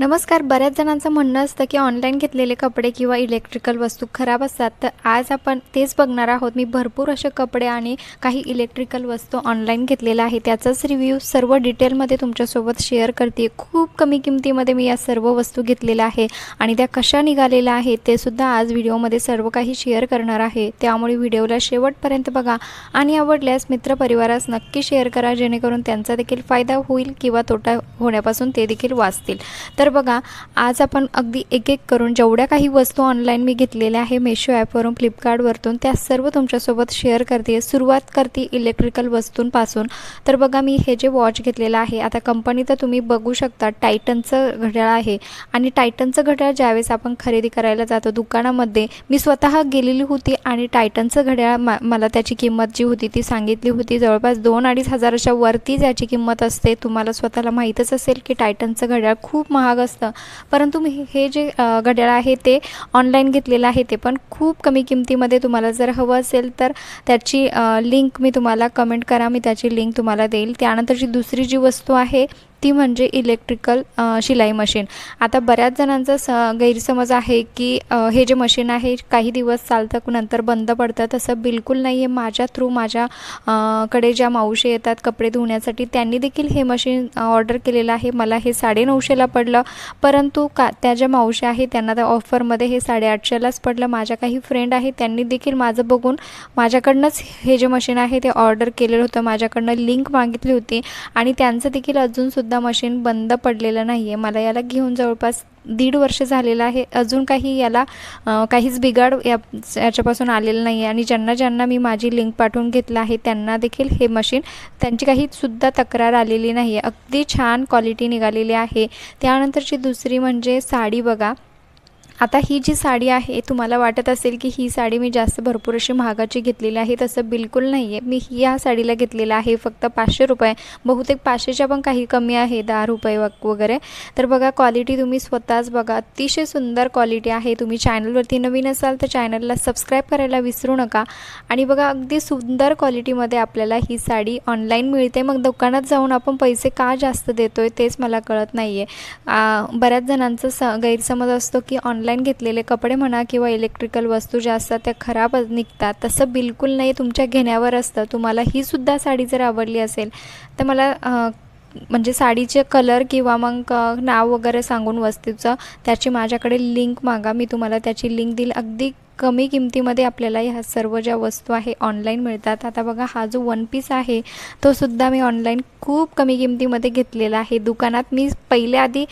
नमस्कार बऱ्याच जणांचं म्हणणं असतं की ऑनलाईन घेतलेले कपडे किंवा इलेक्ट्रिकल वस्तू खराब असतात. तर आज आपण तेच बघणार आहोत. मी भरपूर असे कपडे आणि काही इलेक्ट्रिकल वस्तू ऑनलाईन घेतलेल्या आहे. त्याचाच रिव्ह्यू सर्व डिटेलमध्ये तुमच्यासोबत शेअर करते खूप कमी किमतीमध्ये मी या सर्व वस्तू घेतलेल्या आहे आणि त्या कशा निघालेल्या आहेत ते सुद्धा आज व्हिडिओमध्ये सर्व काही शेअर करणार आहे. त्यामुळे व्हिडिओला शेवटपर्यंत बघा आणि आवडल्यास मित्रपरिवारास नक्की शेअर करा जेणेकरून त्यांचा देखील फायदा होईल किंवा तोटा होण्यापासून ते देखील वाचतील. तर तर बघा आज आपण अगदी एक एक करून जेवढ्या काही वस्तू ऑनलाईन मी घेतलेल्या आहे मेशो ॲपवरून फ्लिपकार्टवरतून त्या सर्व तुमच्यासोबत शेअर करते सुरुवात करते इलेक्ट्रिकल वस्तूंपासून. तर बघा मी हे जे वॉच घेतलेलं आहे आता कंपनी तर तुम्ही बघू शकता टायटनचं घड्याळ आहे. आणि टायटनचं घड्याळ ज्यावेळेस आपण खरेदी करायला जातो दुकानामध्ये मी स्वतः गेलेली होती आणि टायटनचं घड्याळ मा मला त्याची किंमत जी होती ती सांगितली होती. जवळपास दोन अडीच हजाराच्या वरतीच याची किंमत असते. तुम्हाला स्वतःला माहीतच असेल की टायटनचं घड्याळ खूप महाग असतं. परंतु मी हे जे घड्याळ आहे ते ऑनलाईन घेतलेलं आहे ते पण खूप कमी किमतीमध्ये तुम्हाला जर हवं असेल तर त्याची लिंक मी तुम्हाला कमेंट करा. मी त्याची लिंक तुम्हाला देईल. त्यानंतर जी दुसरी जी वस्तू आहे ती म्हणजे इलेक्ट्रिकल शिलाई मशीन आता बऱ्याच जणांचा स गैरसमज आहे की हे जे मशीन आहे काही दिवस चालतं नंतर बंद पडतं. तसं बिलकुल नाही आहे माझ्या थ्रू माझ्या कडे ज्या मावशी येतात कपडे धुण्यासाठी त्यांनी देखील हे मशीन ऑर्डर केलेलं आहे. मला हे साडेनऊशेला पडलं. परंतु का त्या ज्या मावशी आहे त्यांना त्या ऑफरमध्ये हे साडेआठशेलाच पडलं. माझ्या काही फ्रेंड आहे त्यांनी देखील माझं बघून माझ्याकडनंच हे जे मशीन आहे ते ऑर्डर केलेलं होतं. माझ्याकडनं लिंक मागितली होती. आणि त्यांचं देखील अजूनसुद्धा सुद्धा मशीन बंद पडलेलं नाही आहे मला याला घेऊन जवळपास दीड वर्ष झालेलं आहे. अजून काही याला काहीच बिघाड या याच्यापासून आलेलं नाही आहे आणि ज्यांना ज्यांना मी माझी लिंक पाठवून घेतलं आहे त्यांना देखील हे मशीन त्यांची काहीसुद्धा तक्रार आलेली नाही आहे अगदी छान क्वालिटी निघालेली आहे. त्यानंतरची दुसरी म्हणजे साडी बघा. आता ही जी साडी आहे तुम्हाला वाटत असेल की ही साडी मी जास्त भरपूर अशी महागाची घेतलेली आहे तसं बिलकुल नाही आहे मी या साडीला घेतलेलं आहे फक्त पाचशे रुपये. बहुतेक पाचशेच्या पण काही कमी आहे दहा रुपये वगैरे. तर बघा क्वालिटी तुम्ही स्वतःच बघा. अतिशय सुंदर क्वालिटी आहे. तुम्ही चॅनलवरती नवीन असाल तर चॅनलला सबस्क्राईब करायला विसरू नका. आणि बघा अगदी सुंदर क्वालिटीमध्ये आपल्याला ही साडी ऑनलाईन मिळते. मग दुकानात जाऊन आपण पैसे का जास्त देतो आहे तेच मला कळत नाही आहे बऱ्याच जणांचा स गैरसमज असतो की ऑनलाईन ऑनलाईन घेतलेले कपडे म्हणा किंवा इलेक्ट्रिकल वस्तू ज्या असतात त्या खराब निघतात तसं बिलकुल नाही तुमच्या घेण्यावर असतं. तुम्हाला ही सुद्धा साडी जर आवडली असेल तर मला म्हणजे साडीचे कलर किंवा मग नाव वगैरे सांगून वस्तूचं त्याची माझ्याकडे लिंक मागा. मी तुम्हाला त्याची लिंक देईल. अगदी कमी किमतीमध्ये आपल्याला ह्या सर्व ज्या वस्तू आहे ऑनलाईन मिळतात. आता बघा हा जो वन पीस आहे तो सुद्धा मी ऑनलाईन खूप कमी किमतीमध्ये घेतलेला आहे. दुकानात मी पहिले आधी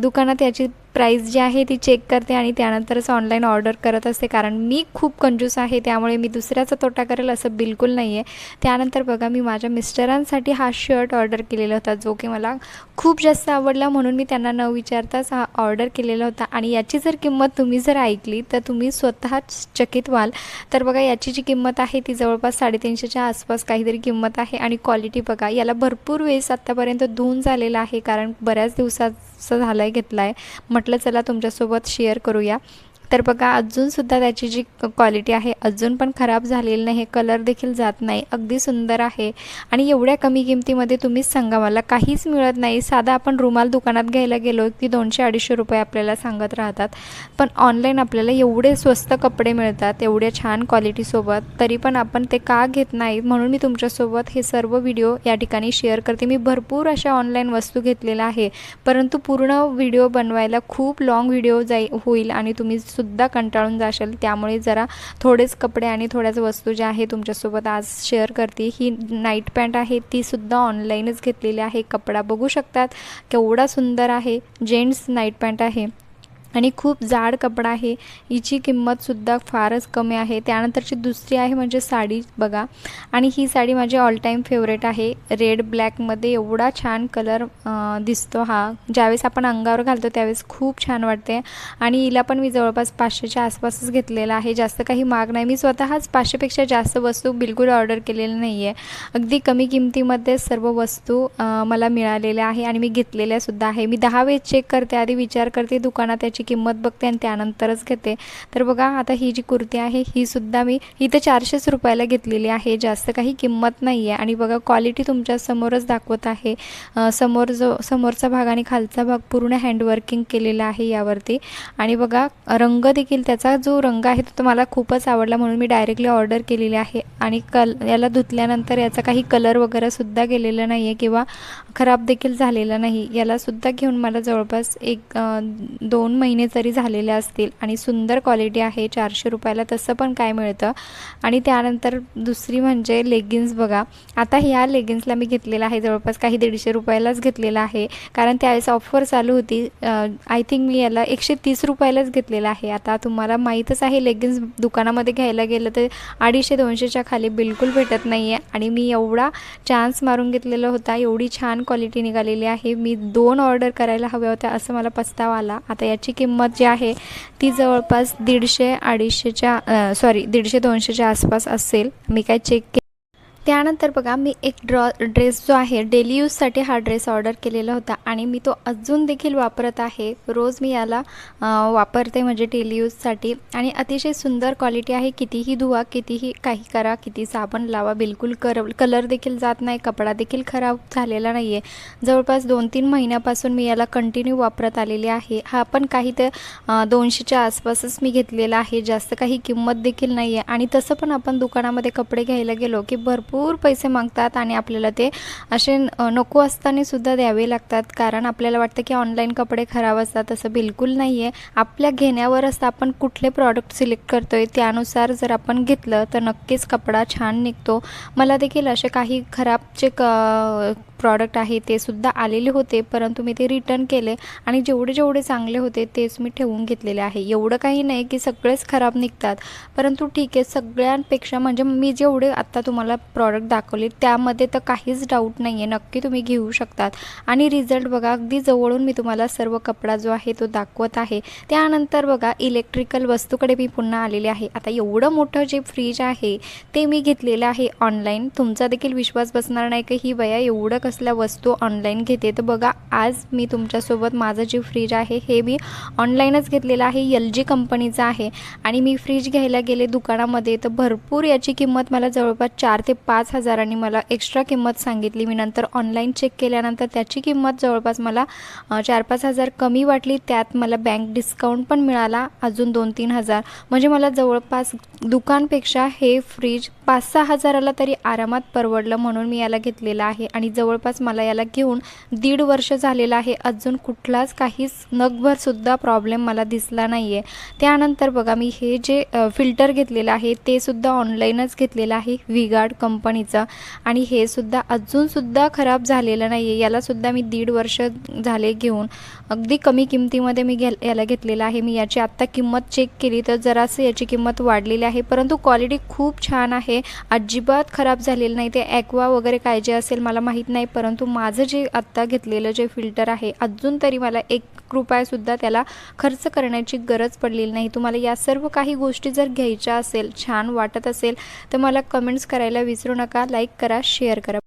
दुकानात याची प्राईस जी आहे ती चेक करते आणि त्यानंतरच ऑनलाईन ऑर्डर करत असते. कारण मी खूप कंजूस आहे त्यामुळे मी दुसऱ्याचा तोटा करेल असं बिलकुल नाही आहे त्यानंतर बघा मी माझ्या मिस्टरांसाठी हा शर्ट ऑर्डर केलेला होता जो की मला खूप जास्त आवडला म्हणून मी त्यांना न विचारताच हा ऑर्डर केलेला होता. आणि याची जर किंमत तुम्ही जर ऐकली तर तुम्ही स्वतःच चकित व्हाल. तर बघा याची जी किंमत आहे ती जवळपास साडेतीनशेच्या आसपास काहीतरी किंमत आहे. आणि क्वालिटी बघा याला भरपूर वेळेस आत्तापर्यंत धुवून झालेला आहे कारण बऱ्याच दिवसाचा झाला आहे घेतला आहे म्हटलं चला तुमच्यासोबत शेअर करूया. तर बघा अजूनसुद्धा त्याची जी क्वालिटी आहे अजून पण खराब झालेली नाही कलर देखील जात नाही अगदी सुंदर आहे. आणि एवढ्या कमी किमतीमध्ये तुम्हीच सांगा मला काहीच मिळत नाही. साधा आपण रुमाल दुकानात घ्यायला गेलो की दोनशे अडीचशे रुपये आपल्याला सांगत राहतात. पण ऑनलाईन आपल्याला एवढे स्वस्त कपडे मिळतात एवढ्या छान क्वालिटीसोबत तरी पण आपण ते का घेत नाही? म्हणून मी तुमच्यासोबत हे सर्व व्हिडिओ या ठिकाणी शेअर करते. मी भरपूर अशा ऑनलाईन वस्तू घेतलेल्या आहे. परंतु पूर्ण व्हिडिओ बनवायला खूप लाँग व्हिडिओ जाई होईल आणि तुम्ही सुद्धा कंटाळून जाशाल. त्यामुळे जरा थोडेच कपडे आणि थोड्याच वस्तू ज्या आहे तुमच्यासोबत आज शेअर करते. ही नाईट पॅन्ट आहे ती सुद्धा ऑनलाईनच घेतलेली आहे. कपडा बघू शकतात. केवढा सुंदर आहे. जेंट्स नाईट पॅन्ट आहे. आणि खूप जाड कपडा आहे. हिची किंमतसुद्धा फारच कमी आहे. त्यानंतरची दुसरी आहे म्हणजे साडी बघा. आणि ही साडी माझी ऑल टाईम फेवरेट आहे. रेड ब्लॅकमध्ये एवढा छान कलर दिसतो हा. ज्यावेळेस आपण अंगावर घालतो त्यावेळेस खूप छान वाटते. आणि हिला पण मी जवळपास पाचशेच्या आसपासच घेतलेला आहे. जास्त काही माग नाही. मी स्वतःच पाचशेपेक्षा जास्त वस्तू बिलकुल ऑर्डर केलेल्या नाही आहे अगदी कमी किमतीमध्ये सर्व वस्तू मला मिळालेल्या आहे आणि मी घेतलेल्या सुद्धा आहे. मी दहा वेळेस चेक करते. आधी विचार करते दुकानात त्याची किंमत बघते आणि त्यानंतरच घेते. तर बघा आता ही जी कुर्ती आहे ही सुद्धा मी ही तर चारशेच रुपयाला घेतलेली आहे. जास्त काही किंमत नाही आहे आणि बघा क्वालिटी तुमच्या समोरच दाखवत आहे. समोर जो समोरचा भाग आणि खालचा भाग पूर्ण हँडवर्किंग केलेला आहे यावरती. आणि बघा रंग देखील त्याचा जो रंग आहे तो मला खूपच आवडला म्हणून मी डायरेक्टली ऑर्डर केलेली आहे. आणि कल याला धुतल्यानंतर याचा काही कलर वगैरे सुद्धा गेलेला नाही आहे किंवा खराब देखील झालेला नाही. यालासुद्धा घेऊन मला जवळपास एक दोन महिने तरी झालेले असतील आणि सुंदर क्वालिटी आहे चारशे रुपयाला तसं पण काय मिळतं. आणि त्यानंतर दुसरी म्हणजे लेगिन्स बघा. आता ह्या लेगिन्सला मी घेतलेला आहे जवळपास काही दीडशे रुपयालाच घेतलेला आहे. कारण त्यावेळेस ऑफर चालू होती. आय थिंक मी याला एकशे तीस रुपयालाच घेतलेला आहे. आता तुम्हाला माहीतच आहे लेगिन्स दुकानामध्ये घ्यायला गेलं तर अडीचशे दोनशेच्या खाली बिलकुल भेटत नाही आहे आणि मी एवढा चान्स मारून घेतलेला होता एवढी छान क्वालिटी निघालेली आहे. मी दोन ऑर्डर करायला हव्या होत्या असं मला पस्ताव आला. आता याची किंमत किंमत जी आहे ती जवळपास दीडशे अडीचशेच्या सॉरी दीडशे दोनशेच्या आसपास असेल. मी काय चेक के त्यानंतर बघा मी एक ड्रॉ ड्रेस जो आहे डेली यूजसाठी हा ड्रेस ऑर्डर केलेला होता आणि मी तो अजून देखील वापरत आहे. रोज मी याला वापरते म्हणजे डेली यूजसाठी आणि अतिशय सुंदर क्वालिटी आहे. कितीही धुवा कितीही काही करा किती साबण लावा बिलकुल कर कलर देखील जात नाही कपडा देखील खराब झालेला नाही आहे जवळपास दोन तीन महिन्यापासून मी याला कंटिन्यू वापरत आलेली आहे. हा पण काही तर दोनशेच्या आसपासच मी घेतलेला आहे. जास्त काही किंमत देखील नाही आहे आणि तसं पण आपण दुकानामध्ये कपडे घ्यायला गेलो की भरपूर पैसे मागतात आणि आपल्याला ते असे नको असताना सुद्धा द्यावे लागतात. कारण आपल्याला वाटतं की ऑनलाईन कपडे खराब असतात असं बिलकुल नाही आहे आपल्या घेण्यावरच आपण कुठले प्रॉडक्ट सिलेक्ट करतो आहे त्यानुसार जर आपण घेतलं तर नक्कीच कपडा छान निघतो. मला देखील असे काही खराबचे क प्रॉडक्ट आहे ते सुद्धा आलेले होते परंतु मी ते रिटर्न केले आणि जेवढे जेवढे चांगले होते तेच मी ठेवून घेतलेले आहे. एवढं काही नाही की सगळेच खराब निघतात परंतु ठीक आहे सगळ्यांपेक्षा म्हणजे मी जेवढे आत्ता तुम्हाला प्रॉडक्ट दाखवले त्यामध्ये तर काहीच डाऊट नाही आहे नक्की तुम्ही घेऊ शकतात. आणि रिझल्ट बघा अगदी जवळून मी तुम्हाला सर्व कपडा जो आहे तो दाखवत आहे. त्यानंतर बघा इलेक्ट्रिकल वस्तूकडे मी पुन्हा आलेले आहे. आता एवढं मोठं जे फ्रीज आहे ते मी घेतलेलं आहे ऑनलाईन तुमचा देखील विश्वास बसणार नाही की ही बया एवढं कसं असल्या वस्तू ऑनलाईन घेते. तर बघा आज मी तुमच्यासोबत माझं जे फ्रीज आहे हे मी ऑनलाईनच घेतलेलं आहे. एल जी कंपनीचं आहे. आणि मी फ्रीज घ्यायला गेले दुकानामध्ये तर भरपूर याची किंमत मला जवळपास चार ते पाच हजारांनी मला एक्स्ट्रा किंमत सांगितली. मी नंतर ऑनलाईन चेक केल्यानंतर त्याची किंमत जवळपास मला चार पाच हजार कमी वाटली. त्यात मला बँक डिस्काउंट पण मिळाला अजून दोन तीन हजार. म्हणजे मला जवळपास दुकानपेक्षा हे फ्रीज पाच सहा हजाराला तरी आरामात परवडलं म्हणून मी याला घेतलेलं आहे. आणि जवळपास मला याला घेऊन दीड वर्ष झालेलं आहे. अजून कुठलाच काहीच नगभरसुद्धा प्रॉब्लेम मला दिसला नाही आहे त्यानंतर बघा मी हे जे फिल्टर घेतलेलं आहे ते सुद्धा ऑनलाईनच घेतलेलं आहे विगार्ड कंपनीचं. आणि हे सुद्धा अजूनसुद्धा खराब झालेलं नाही आहे यालासुद्धा मी दीड वर्ष झाले घेऊन. अगदी कमी किमतीमध्ये मी घ्या याला घेतलेलं आहे. मी याची आत्ता किंमत चेक केली तर जरासं याची किंमत वाढलेली आहे. परंतु क्वालिटी खूप छान आहे. आहे. अजिबात खराब झालेलं नाही. ते ॲक्वा वगैरे काय जे असेल मला माहीत नाही परंतु माझं जे आत्ता घेतलेलं जे फिल्टर आहे अजून तरी मला एक रुपयासुद्धा त्याला खर्च करण्याची गरज पडलेली नाही. तुम्हाला या सर्व काही गोष्टी जर घ्यायच्या असेल छान वाटत असेल तर मला कमेंट्स करायला विसरू नका. लाईक करा शेअर करा.